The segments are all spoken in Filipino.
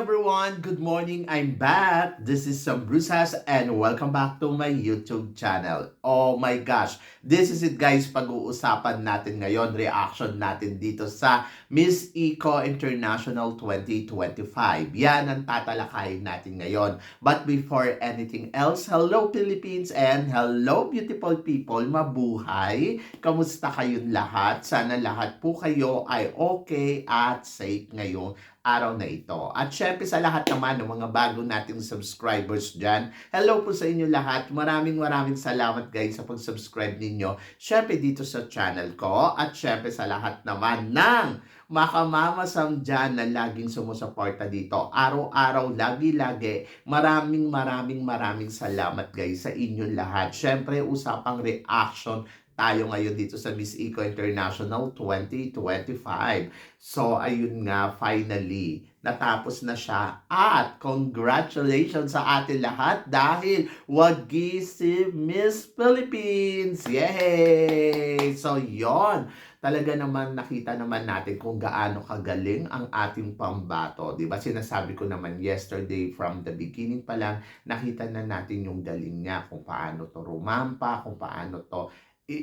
Everyone! Good morning! I'm back! This is Sam Brusas and welcome back to my YouTube channel. Oh my gosh! This is it guys, pag-uusapan natin ngayon, reaction natin dito sa Miss Eco International 2025. Yan ang tatalakayin natin ngayon. But before anything else, hello Philippines and hello beautiful people! Mabuhay! Kamusta kayong lahat? Sana lahat po kayo ay okay at safe ngayong araw na ito. At syempre sa lahat naman ng mga bago nating subscribers dyan, hello po sa inyo lahat. Maraming maraming salamat guys sa pag-subscribe ninyo. Syempre dito sa channel ko at syempre sa lahat naman ng makamamasam dyan na laging sumusuporta dito. Araw-araw, lagi-lagi. Maraming maraming maraming salamat guys sa inyong lahat. Syempre usapang reaction tayo ngayon dito sa Miss Eco International 2025. So, ayun nga, finally, natapos na siya. At congratulations sa atin lahat dahil wagi si Miss Philippines! Yay! So, yon talaga naman nakita naman natin kung gaano kagaling ang ating pambato. Di ba? Sinasabi ko naman yesterday from the beginning pa lang, nakita na natin yung galing niya kung paano to rumampa, kung paano to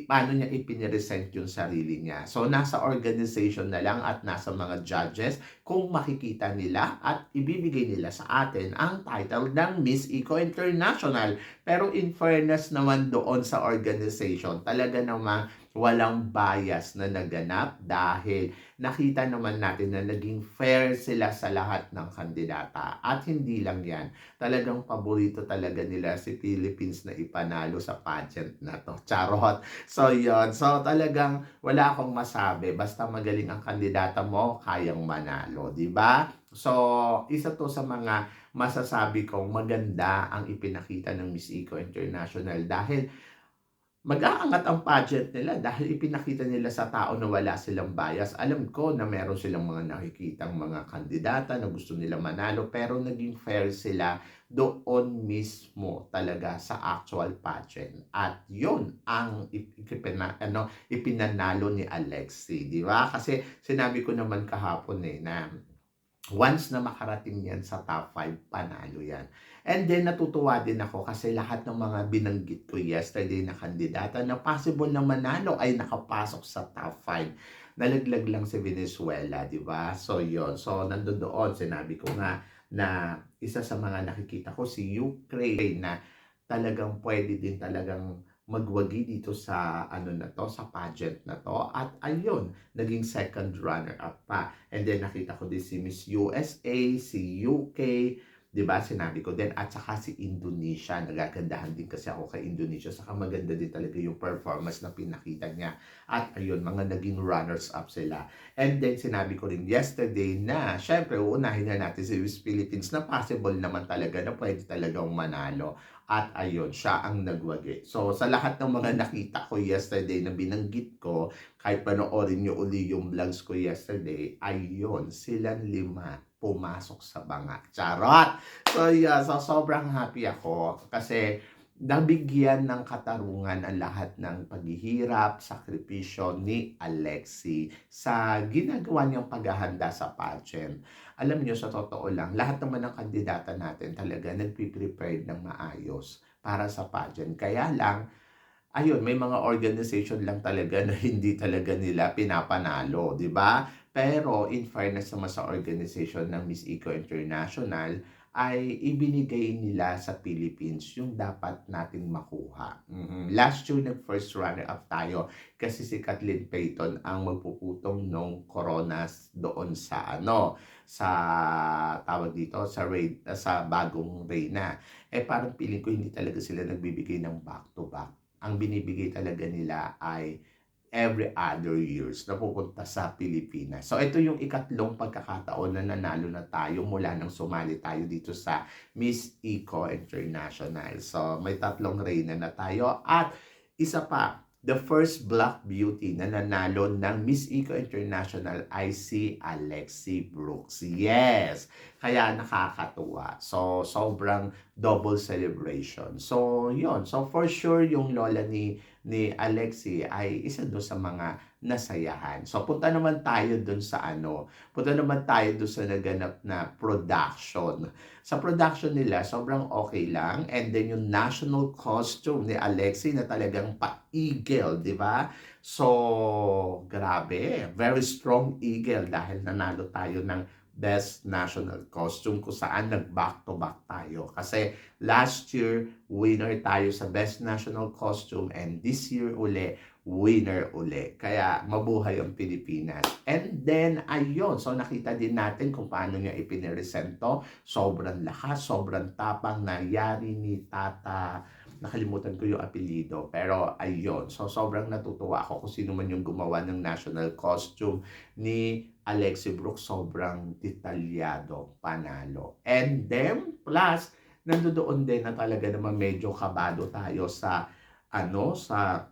paano niya ipiniresent yung sarili niya. So, nasa organization na lang at nasa mga judges kung makikita nila at ibibigay nila sa atin ang title ng Miss Eco International. Pero in fairness naman doon sa organization, talaga namang walang bias na naganap dahil nakita naman natin na naging fair sila sa lahat ng kandidata. At hindi lang yan, talagang paborito talaga nila si Philippines na ipanalo sa pageant na to. Charot! So, yon So, talagang wala akong masabi. Basta magaling ang kandidata mo, kayang manalo. di ba? So, isa to sa mga masasabi kong maganda ang ipinakita ng Miss Eco International dahil mag-aangat ang pageant nila dahil ipinakita nila sa tao na wala silang bias. Alam ko na meron silang mga nakikitang mga kandidata na gusto nila manalo pero naging fair sila doon mismo talaga sa actual pageant. At yun ang ipina, ano, ipinanalo ni Alexi, di ba? Kasi sinabi ko naman kahapon eh na once na makarating yan sa top 5, panalo yan. And then natutuwa din ako kasi lahat ng mga binanggit ko yesterday na kandidata na possible na manalo ay nakapasok sa top 5. Nalaglag lang si Venezuela, di ba? So yon So nandun doon, sinabi ko nga na isa sa mga nakikita ko si Ukraine na talagang pwede din talagang magwagi dito sa ano na to, sa pageant na to. At ayun, naging second runner up pa. And then nakita ko din si Miss USA, si UK, 'di ba? Sinabi ko din at saka si Indonesia, nagagandahan din kasi ako kay Indonesia. Saka maganda din talaga yung performance na pinakita niya. At ayun, mga naging runners up sila. And then sinabi ko rin yesterday na syempre uunahin na natin si Miss Philippines na possible naman talaga na pwede talagang manalo. At ayun, siya ang nagwagi. So, sa lahat ng mga nakita ko yesterday na binanggit ko, kahit panoorin nyo uli yung vlogs ko yesterday, ayun, silang lima pumasok sa banga. Charot! So, yeah, so sobrang happy ako kasi nabigyan ng katarungan ang lahat ng paghihirap, sakripisyo ni Alexi sa ginagawa niyang paghahanda sa pageant. Alam niyo, sa totoo lang, lahat naman ng kandidata natin talaga nagpiprepared ng maayos para sa pageant. Kaya lang, ayun, may mga organization lang talaga na hindi talaga nila pinapanalo, di ba? Pero in fairness naman sa organization ng Miss Eco International, ay ibinigay nila sa Philippines yung dapat nating makuha. Mm-hmm. Last year, nag-first runner-up tayo kasi si Kathleen Payton ang magpuputong nung coronas doon sa ano, sa tawag dito, sa raid, sa bagong reyna. Eh parang piling ko hindi talaga sila nagbibigay ng back-to-back. Ang binibigay talaga nila ay every other years na pupunta sa Pilipinas. So ito yung ikatlong pagkakataon na nanalo na tayo mula nang sumali tayo dito sa Miss Eco International. So may tatlong reyna na tayo at isa pa, the first Black Beauty na nanalo ng Miss Eco International ay si Alexi Brooks. Yes! Kaya nakakatuwa. So, sobrang double celebration. So, yon So, for sure, yung lola ni ni Alexi ay isa doon sa mga nasayahan. So punta naman tayo doon sa ano, punta naman tayo doon sa naganap na production. Sa production nila, sobrang okay lang. And then yung national costume ni Alexi na talagang pa-eagle, di ba? So, grabe. Very strong eagle dahil nanalo tayo ng best national costume kung saan nag-back to back tayo. Kasi last year, winner tayo sa best national costume and this year uli, winner uli. Kaya mabuhay ang Pilipinas. And then, ayun. So, nakita din natin kung paano niya ipiniresent to. Sobrang lakas, sobrang tapang na yari ni Tata nakalimutan ko yung apelido. Pero ayun, so sobrang natutuwa ako kung sino man yung gumawa ng national costume ni Alexi Brooks. Sobrang detalyado, panalo. And then, plus, nandoon din na talaga naman medyo kabado tayo sa ano, sa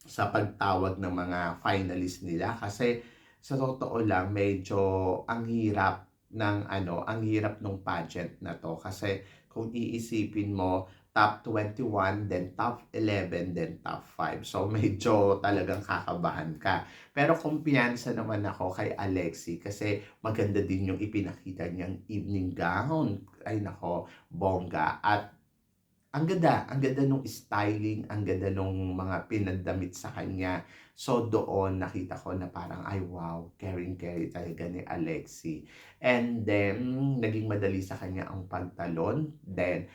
sa pagtawag ng mga finalist nila kasi sa totoo lang medyo ang hirap ng ano, ang hirap ng pageant na to kasi kung iisipin mo top 21, then top 11, then top 5. So, medyo talagang kakabahan ka. Pero kumpiyansa naman ako kay Alexi kasi maganda din yung ipinakita niyang evening gown. Ay nako, bongga. At ang ganda, ang ganda nung styling, ang ganda nung mga pinadamit sa kanya. So doon nakita ko na parang ay wow, caring carry talaga ni Alexi. And then naging madali sa kanya ang pagtalon. Then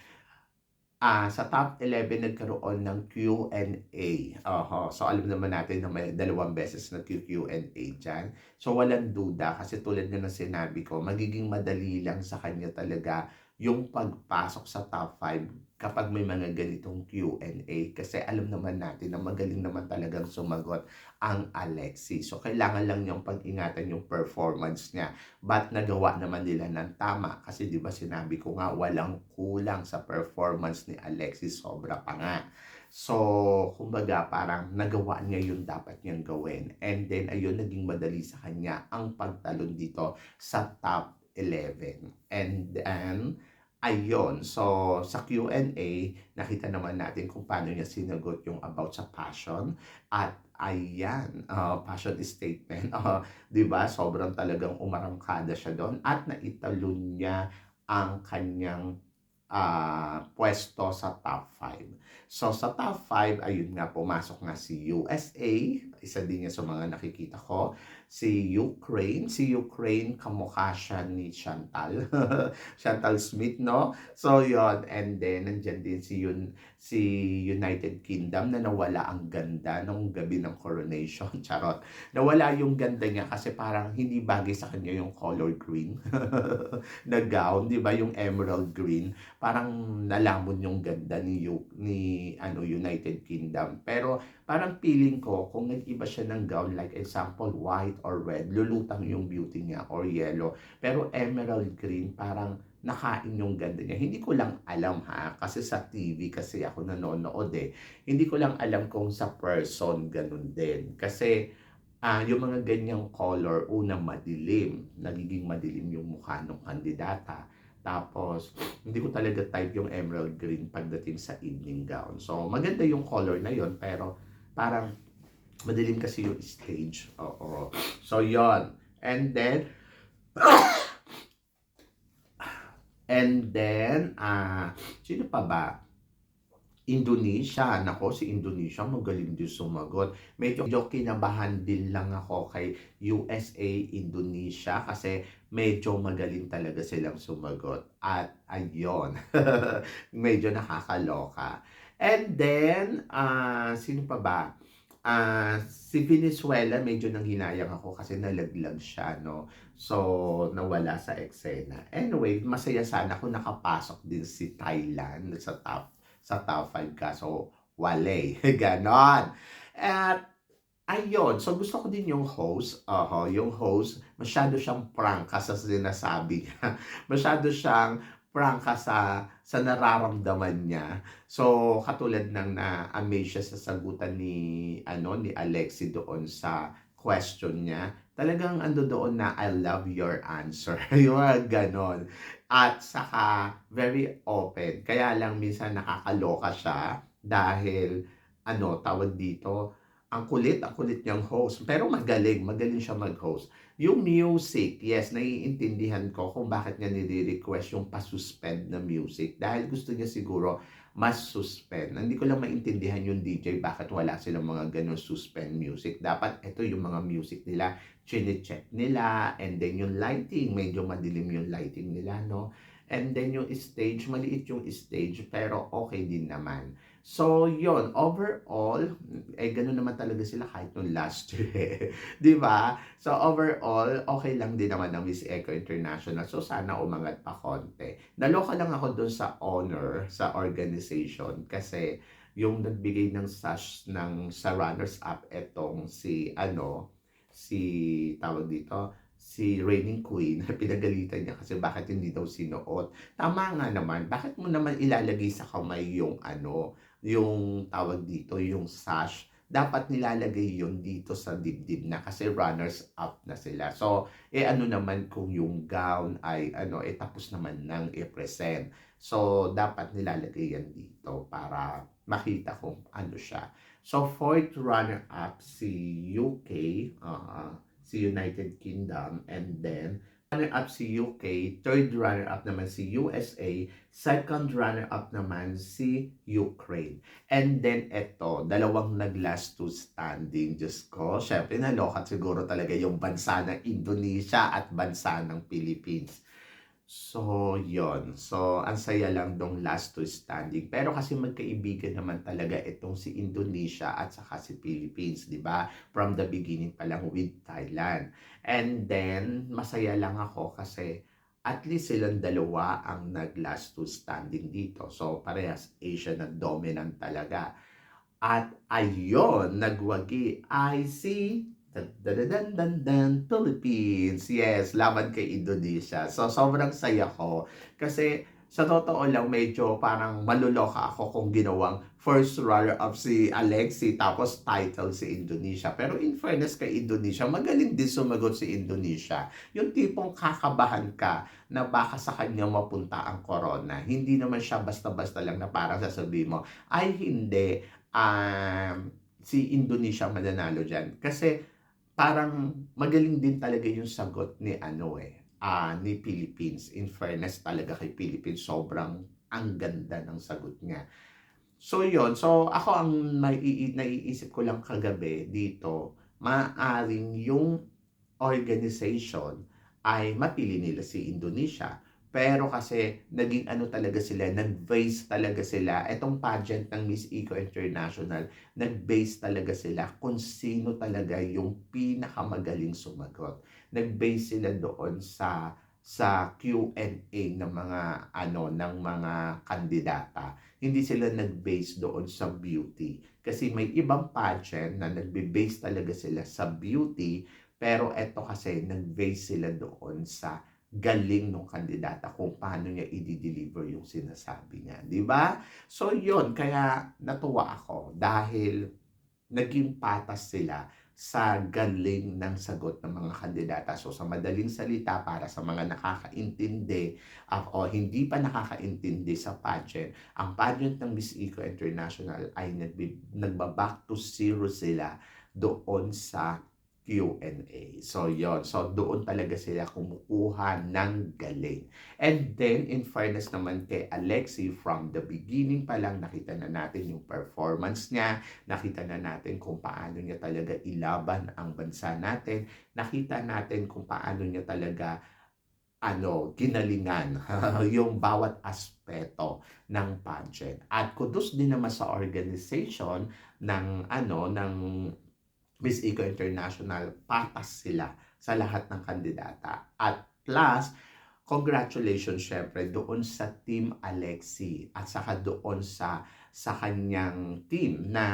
Ah, sa top 11 nagkaroon ng Q&A. Oho. So alam naman natin na may dalawang beses na Q&A dyan. So walang duda kasi tulad nga ng sinabi ko, magiging madali lang sa kanya talaga yung pagpasok sa top 5 kapag may mga ganitong Q&A kasi alam naman natin na magaling naman talagang sumagot ang Alexi. So kailangan lang niyang pag-ingatan yung performance niya. But nagawa naman nila ng tama kasi 'di ba sinabi ko nga walang kulang sa performance ni Alexi, sobra pa nga. So, kumbaga parang nagawa niya yung dapat niyang gawin. And then, ayun, naging madali sa kanya ang pagtalon dito sa top 11. And then, ayun. So, sa Q&A, nakita naman natin kung paano niya sinagot yung about sa passion. At ayan, uh, passion statement. Uh, di ba? Sobrang talagang umarangkada siya doon. At naitalon niya ang kanyang uh, pwesto sa top 5. So sa top 5, ayun nga, pumasok nga si USA, isa din niya sa mga nakikita ko, si Ukraine, si Ukraine, kamukha siya ni Chantal, Chantal Smith, no? So yon and then nandyan din si, Yun, si United Kingdom na nawala ang ganda nung gabi ng coronation, charot. Nawala yung ganda niya kasi parang hindi bagay sa kanya yung color green na gown, di ba? Yung emerald green, parang nalamon yung ganda ni, ni ano United Kingdom. Pero parang feeling ko kung nag-iba siya ng gown like example white or red, lulutang yung beauty niya or yellow. Pero emerald green parang nakain yung ganda niya. Hindi ko lang alam ha, kasi sa TV kasi ako nanonood eh. Hindi ko lang alam kung sa person ganun din. Kasi uh, yung mga ganyang color, una madilim, nagiging madilim yung mukha ng kandidata. Tapos, hindi ko talaga type yung emerald green pagdating sa evening gown. So, maganda yung color na yon pero parang madilim kasi yung stage. Oo. So, yon And then, and then, ah, uh, sino pa ba? Indonesia. Nako, si Indonesia magaling din sumagot. Medyo, medyo kinabahan din lang ako kay USA, Indonesia kasi medyo magaling talaga silang sumagot. At ayun, medyo nakakaloka. And then, uh, sino pa ba? Uh, si Venezuela, medyo nang hinayang ako kasi nalaglag siya, no? So, nawala sa eksena. Anyway, masaya sana kung nakapasok din si Thailand sa top sa top 5 ka. So, wale. Ganon. At, ayun. So, gusto ko din yung host. Uh, yung host, masyado siyang prangka sa sinasabi niya. masyado siyang prangka sa sa nararamdaman niya. So, katulad ng na-amaze siya sa sagutan ni ano ni Alexi doon sa question niya, talagang ando doon na I love your answer. yung mga ganon. At saka very open. Kaya lang minsan nakakaloka siya dahil ano, tawag dito, ang kulit, ang kulit niyang host. Pero magaling, magaling siya mag-host. Yung music, yes, naiintindihan ko kung bakit niya nire-request yung pa-suspend na music. Dahil gusto niya siguro mas suspend. Hindi ko lang maintindihan yung DJ bakit wala silang mga ganun suspend music. Dapat ito yung mga music nila, chine-check nila, and then yung lighting, medyo madilim yung lighting nila, no? And then yung stage, maliit yung stage, pero okay din naman. So, yon overall, eh, ganun naman talaga sila kahit nung last year. Di ba? So, overall, okay lang din naman ng Miss Eco International. So, sana umangat pa konti. Naloka lang ako dun sa honor sa organization kasi yung nagbigay ng sash ng sa runners-up etong si, ano, si, tawag dito, si Reigning Queen, pinagalitan niya kasi bakit hindi daw sinuot. Tama nga naman, bakit mo naman ilalagay sa kamay yung ano, yung tawag dito, yung sash, dapat nilalagay yun dito sa dibdib na kasi runners up na sila. So, eh ano naman kung yung gown ay ano, eh tapos naman nang i-present. So, dapat nilalagay yan dito para makita kung ano siya. So, fourth runner up si UK, uh, si United Kingdom, and then runner-up si UK, third runner-up naman si USA, second runner-up naman si Ukraine. And then eto, dalawang nag-last to standing. Diyos ko, syempre nalokat siguro talaga yung bansa ng Indonesia at bansa ng Philippines. So, yon So, ang saya lang dong last to standing. Pero kasi magkaibigan naman talaga itong si Indonesia at saka si Philippines, di ba? From the beginning pa lang with Thailand. And then, masaya lang ako kasi at least silang dalawa ang nag-last to standing dito. So, parehas Asia na dominant talaga. At ayon, nagwagi ay si Dan, dan, dan, Philippines. Yes, laban kay Indonesia. So, sobrang saya ko. Kasi, sa totoo lang, medyo parang maluloka ako kung ginawang first runner-up si Alexi tapos title si Indonesia. Pero in fairness kay Indonesia, magaling din sumagot si Indonesia. Yung tipong kakabahan ka na baka sa kanya mapunta ang corona. Hindi naman siya basta-basta lang na parang sasabihin mo, ay hindi, um, si Indonesia mananalo dyan. Kasi parang magaling din talaga yung sagot ni ano eh, ah, ni Philippines. In fairness talaga kay Philippines, sobrang ang ganda ng sagot niya. So yon so ako ang nai- naiisip ko lang kagabi dito, maaring yung organization ay mapili nila si Indonesia. Pero kasi naging ano talaga sila, nag-base talaga sila. Etong pageant ng Miss Eco International, nag-base talaga sila kung sino talaga yung pinakamagaling sumagot. Nag-base sila doon sa sa Q&A ng mga ano ng mga kandidata. Hindi sila nag-base doon sa beauty. Kasi may ibang pageant na nagbe-base talaga sila sa beauty, pero eto kasi nag-base sila doon sa galing ng kandidata kung paano niya i-deliver yung sinasabi niya. Di ba? So, yon Kaya natuwa ako dahil naging patas sila sa galing ng sagot ng mga kandidata. So, sa madaling salita, para sa mga nakakaintindi uh, o hindi pa nakakaintindi sa pageant, ang pageant ng Miss Eco International ay nagba-back to zero sila doon sa Q&A. So, yon So, doon talaga sila kumukuha ng galing. And then, in fairness naman kay Alexi, from the beginning pa lang, nakita na natin yung performance niya, nakita na natin kung paano niya talaga ilaban ang bansa natin, nakita natin kung paano niya talaga ano, ginalingan yung bawat aspeto ng pageant. At kudos din naman sa organization ng ano ng Miss Eco International, patas sila sa lahat ng kandidata. At plus, congratulations syempre doon sa Team Alexi at saka doon sa sa kanyang team na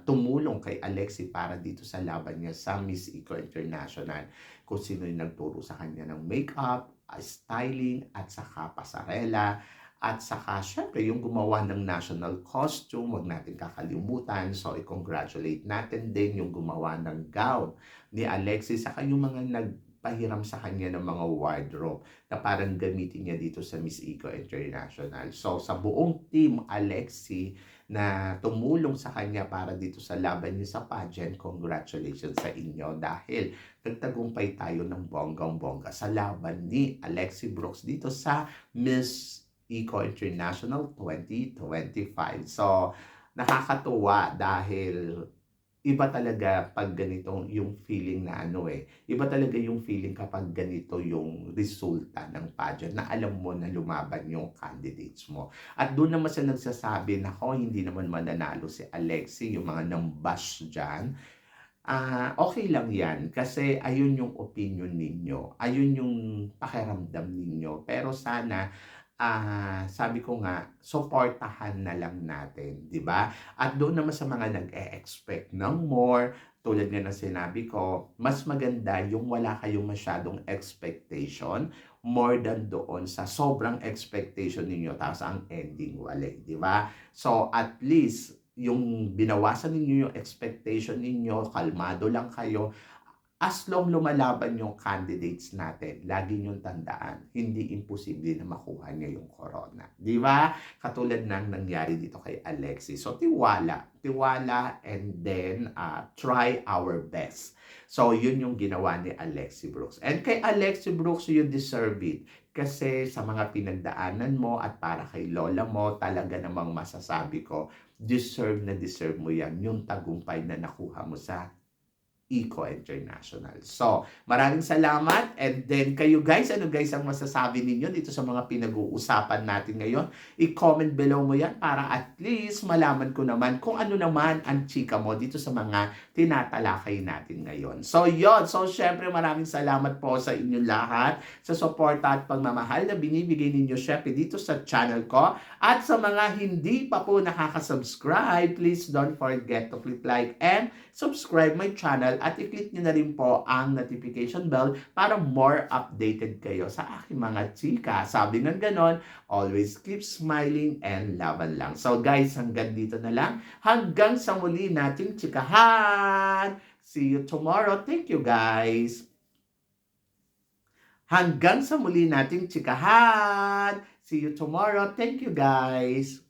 tumulong kay Alexi para dito sa laban niya sa Miss Eco International. Kung sino yung nagturo sa kanya ng makeup, styling, at saka pasarela at saka, syempre, yung gumawa ng national costume, wag natin kakalimutan. So, i-congratulate natin din yung gumawa ng gown ni Alexis. Saka yung mga nagpahiram sa kanya ng mga wardrobe na parang gamitin niya dito sa Miss Eco International. So, sa buong team, Alexi, na tumulong sa kanya para dito sa laban niya sa pageant. Congratulations sa inyo dahil nagtagumpay tayo ng bonggang-bongga sa laban ni Alexi Brooks dito sa Miss Eco International 2025. So, nakakatuwa dahil iba talaga pag ganito yung feeling na ano eh. Iba talaga yung feeling kapag ganito yung resulta ng pageant na alam mo na lumaban yung candidates mo. At doon naman siya nagsasabi na ko hindi naman mananalo si Alexi, yung mga nang-bash dyan. Ah, okay lang yan kasi ayun yung opinion ninyo. Ayun yung pakiramdam ninyo. Pero sana ah, sabi ko nga, suportahan na lang natin, di ba? At doon naman sa mga nag-e-expect ng more, tulad nga ng sinabi ko, mas maganda yung wala kayong masyadong expectation more than doon sa sobrang expectation ninyo tapos ang ending wala, di ba? So at least yung binawasan ninyo yung expectation ninyo, kalmado lang kayo, as long lumalaban yung candidates natin, lagi niyong tandaan, hindi imposible na makuha niya yung corona. Di ba? Katulad ng nangyari dito kay Alexis. So, tiwala. Tiwala and then uh, try our best. So, yun yung ginawa ni Alexi Brooks. And kay Alexi Brooks, you deserve it. Kasi sa mga pinagdaanan mo at para kay lola mo, talaga namang masasabi ko, deserve na deserve mo yan, yung tagumpay na nakuha mo sa Eco International. So, maraming salamat. And then kayo guys, ano guys ang masasabi ninyo dito sa mga pinag-uusapan natin ngayon? I-comment below mo yan para at least malaman ko naman kung ano naman ang chika mo dito sa mga tinatalakay natin ngayon. So, yon So, syempre maraming salamat po sa inyong lahat sa suporta at pagmamahal na binibigay ninyo syempre dito sa channel ko. At sa mga hindi pa po nakaka-subscribe, please don't forget to click like and subscribe my channel at i-click nyo na rin po ang notification bell para more updated kayo sa aking mga chika. Sabi ng ganon, always keep smiling and laban lang. So guys, hanggang dito na lang. Hanggang sa muli nating chikahan. See you tomorrow. Thank you guys. Hanggang sa muli nating chikahan. See you tomorrow. Thank you guys.